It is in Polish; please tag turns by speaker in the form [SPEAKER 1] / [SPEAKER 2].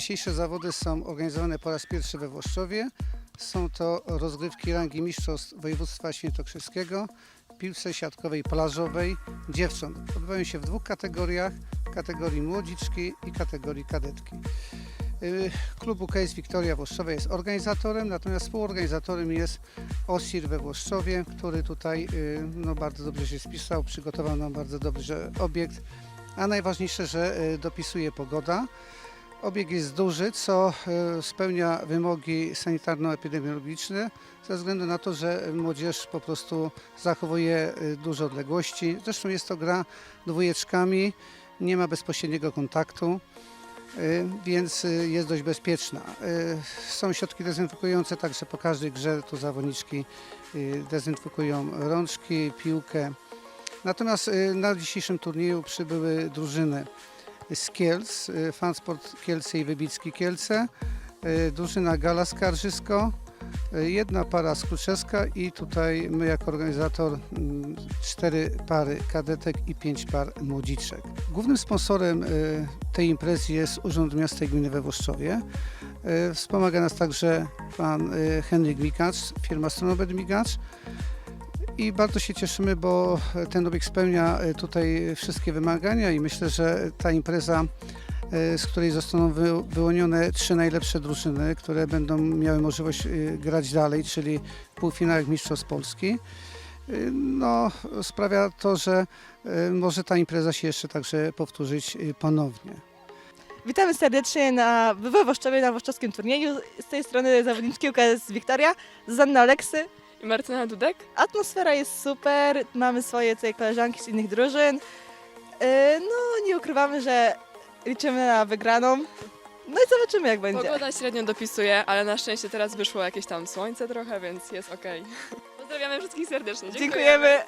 [SPEAKER 1] Dzisiejsze zawody są organizowane po raz pierwszy we Włoszczowie. Są to rozgrywki rangi mistrzostw województwa świętokrzyskiego piłce siatkowej plażowej dziewcząt. Odbywają się w dwóch kategoriach, kategorii młodziczki i kategorii kadetki. Y, Klub UKS Wiktoria Włoszczowa jest organizatorem, natomiast współorganizatorem jest OSIR we Włoszczowie, który tutaj y, no, bardzo dobrze się spisał, przygotował nam bardzo dobrze obiekt, a najważniejsze, że y, dopisuje pogoda. Obieg jest duży, co y, spełnia wymogi sanitarno-epidemiologiczne, ze względu na to, że młodzież po prostu zachowuje y, duże odległości. Zresztą jest to gra dwójeczkami, nie ma bezpośredniego kontaktu, y, więc jest dość bezpieczna. Są środki dezynfekujące, także po każdej grze tu zawodniczki dezynfekują rączki, piłkę. Natomiast na dzisiejszym turnieju przybyły drużyny z Kielc, y, Fansport Kielce i Wybicki Kielce, y, drużyna Gala Skarżysko, y, jedna para z i tutaj my jako organizator mm, cztery pary kadetek i pięć par młodziczek. Głównym sponsorem y, tej imprezy jest Urząd Miasta i Gminy we Włoszczowie. Y, Wspomaga nas także pan y, Henryk Migacz, firma Stronobet Migacz. I bardzo się cieszymy, bo ten obiekt spełnia e, tutaj wszystkie wymagania i myślę, że ta impreza, e, z której zostaną wy- wyłonione trzy najlepsze drużyny, które będą miały możliwość e, grać dalej, czyli w Mistrzostw Polski, no, sprawia to, że może ta impreza się jeszcze także powtórzyć ponownie.
[SPEAKER 2] Witamy serdecznie na, we Włoszczowie na włoszczowskim turnieju. Z tej strony zawodniczki UKS Wiktoria, Zuzanna Oleksy.
[SPEAKER 3] I Martyna Dudek?
[SPEAKER 2] Atmosfera jest super, mamy swoje tutaj koleżanki z innych drużyn. Yy, No, nie ukrywamy, że liczymy na wygraną. No i zobaczymy, jak będzie.
[SPEAKER 3] Pogoda średnio dopisuje, ale na szczęście teraz wyszło jakieś tam słońce trochę, więc jest okej. Pozdrawiamy wszystkich serdecznie.
[SPEAKER 2] Dziękujemy.